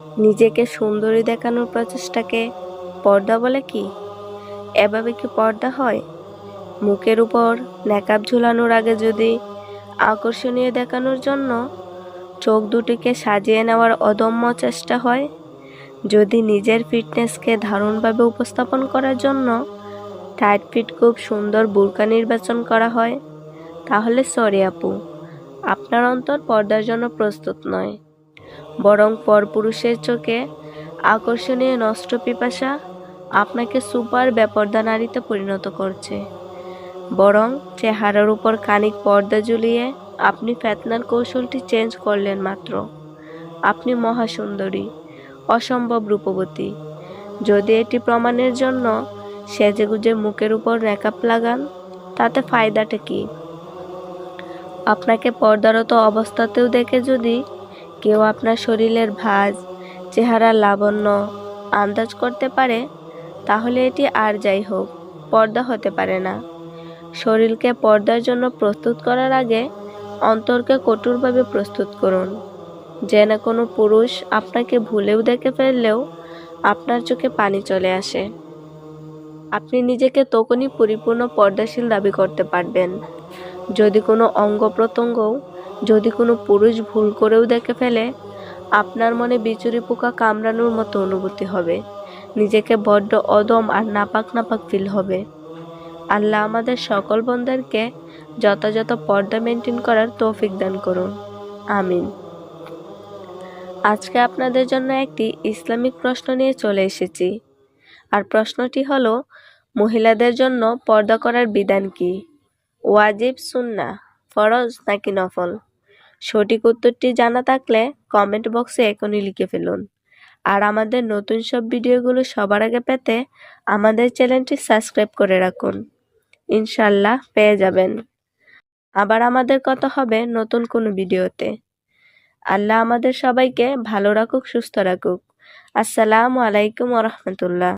নিজেকে সুন্দরী দেখানোর প্রচেষ্টাকে পর্দা বলে কি? এভাবে কি পর্দা হয়? মুখের উপর নেকাব ঝুলানোর আগে যদি আকর্ষণীয় দেখানোর জন্য চোখ দুটিকে সাজিয়ে নেওয়ার অদম্য চেষ্টা হয়, যদি নিজের ফিটনেসকে দারুণভাবে উপস্থাপন করার জন্য টাইট ফিট খুব সুন্দর বুরকা নির্বাচন করা হয়, তাহলে সরি আপু, আপনার অন্তর পর্দার জন্য প্রস্তুত নয়। বরং পরপুরুষের চোখে আকর্ষণীয় নষ্ট পিপাসা আপনাকে সুপার বেপর্দা নারীতে পরিণত করছে। বরং চেহারার উপর খানিক পর্দা ঝুলিয়ে আপনি ফেতনার কৌশলটি চেঞ্জ করলেন মাত্র। আপনি মহাসুন্দরী, অসম্ভব রূপবতী। যদি এটি প্রমাণের জন্য সেজেগুজে মুখের উপর রেকাপ লাগান, তাতে ফায়দাটা কি? আপনাকে পর্দারত অবস্থাতেও দেখে যদি কেউ আপনার শরীরের ভাজ চেহারার লাবণ্য আন্দাজ করতে পারে, তাহলে এটি আর যাই হোক, পর্দা হতে পারে না। শরীরকে পর্দার জন্য প্রস্তুত করার আগে অন্তরকে কঠোরভাবে প্রস্তুত করুন। যেন কোনো পুরুষ আপনাকে ভুলেও দেখে ফেললেও আপনার চোখে পানি চলে আসে। আপনি নিজেকে তখনই পরিপূর্ণ পর্দাশীল দাবি করতে পারবেন। যদি কোনো অঙ্গ প্রত্যঙ্গও যদি কোনো পুরুষ ভুল করেও দেখে ফেলে, আপনার মনে বিচুরি পোকা কামড়ানোর মতো অনুভূতি হবে। নিজেকে বড্ড অদম আর নাপাক নাপাক ফিল হবে। আল্লাহ আমাদের সকল বন্ধুদেরকে যথাযথ পর্দা মেনটেন করার তৌফিক দান করুন। আমিন। আজকে আপনাদের জন্য একটি ইসলামিক প্রশ্ন নিয়ে চলে এসেছি। আর প্রশ্নটি হলো, মহিলাদের জন্য পর্দা করার বিধান কি? ওয়াজিব সুন্না ফরজ নাকি নফল? সঠিক উত্তরটি জানা থাকলে কমেন্ট বক্সে এখনই লিখে ফেলুন। আর আমাদের নতুন সব ভিডিওগুলো সবার আগে পেতে আমাদের চ্যানেলটি সাবস্ক্রাইব করে রাখুন। ইনশাল্লাহ পেয়ে যাবেন। আবার আমাদের কথা হবে নতুন কোনো ভিডিওতে। আল্লাহ আমাদের সবাইকে ভালো রাখুক, সুস্থ রাখুক। আসসালামু আলাইকুম রহমতুল্লাহ।